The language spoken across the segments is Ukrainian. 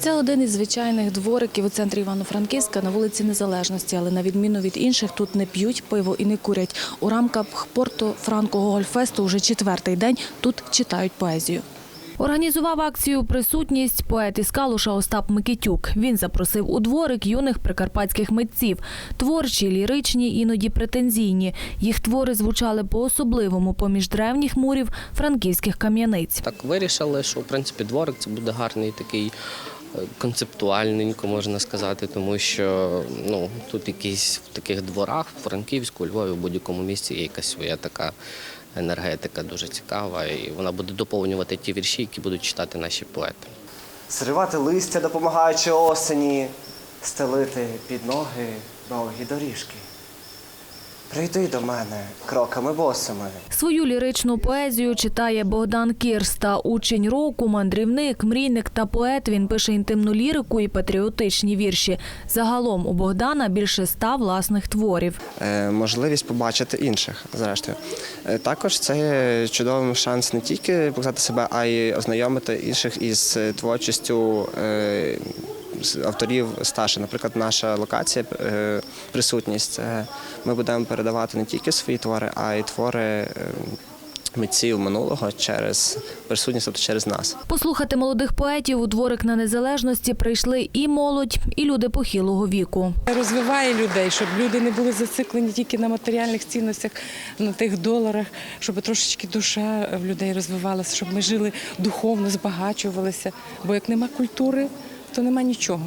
Це один із звичайних двориків у центрі Івано-Франківська на вулиці Незалежності, але на відміну від інших тут не п'ють пиво і не курять. У рамках Порто Франко Гольфесту вже четвертий день тут читають поезію. Організував акцію Присутність поет із Калуша Остап Микитюк. Він запросив у дворик юних прикарпатських митців. Творчі, ліричні, іноді претензійні. Їх твори звучали по-особливому поміж древніх мурів франківських кам'яниць. Так вирішили, що в принципі дворик це буде гарний такий концептуальненько, можна сказати, тому що ну, тут якісь в таких дворах, в Франківську, Львові, в будь-якому місці є якась своя така енергетика дуже цікава, і вона буде доповнювати ті вірші, які будуть читати наші поети. Зривати листя, допомагаючи осені, стелити під ноги довгі доріжки. Прийди до мене кроками босими. Свою ліричну поезію читає Богдан Кірста. Учень року, мандрівник, мрійник та поет. Він пише інтимну лірику і патріотичні вірші. Загалом у Богдана більше ста власних творів. Е, можливість побачити інших, зрештою. Е, також це чудовий шанс не тільки показати себе, а й ознайомити інших із е, творчістю. е, авторів старше, наприклад, наша локація е, присутність. Ми будемо передавати не тільки свої твори, а й твори е, митців минулого через присутність, тобто через нас. Послухати молодих поетів у дворик на незалежності прийшли і молодь, і люди похилого віку. розвиває людей, щоб люди не були зациклені тільки на матеріальних цінностях, на тих доларах, щоб трошечки душа в людей розвивалася, щоб ми жили духовно, збагачувалися. Бо як нема культури, то нема нічого.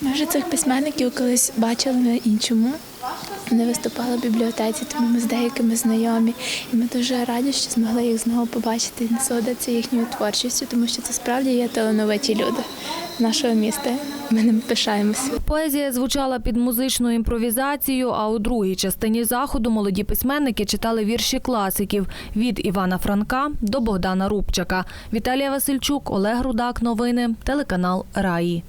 Ми вже цих письменників колись бачили на іншому. Вони виступали в бібліотеці, тому ми з деякими знайомі. І ми дуже раді, що змогли їх знову побачити і насолодитися їхньою творчістю, тому що це справді є талановиті люди нашого міста. Ми ним пишаємося. Поезія звучала під музичну імпровізацію, а у другій частині заходу молоді письменники читали вірші класиків від Івана Франка до Богдана Рубчака. Віталія Васильчук, Олег Рудак. Новини, телеканал Раї.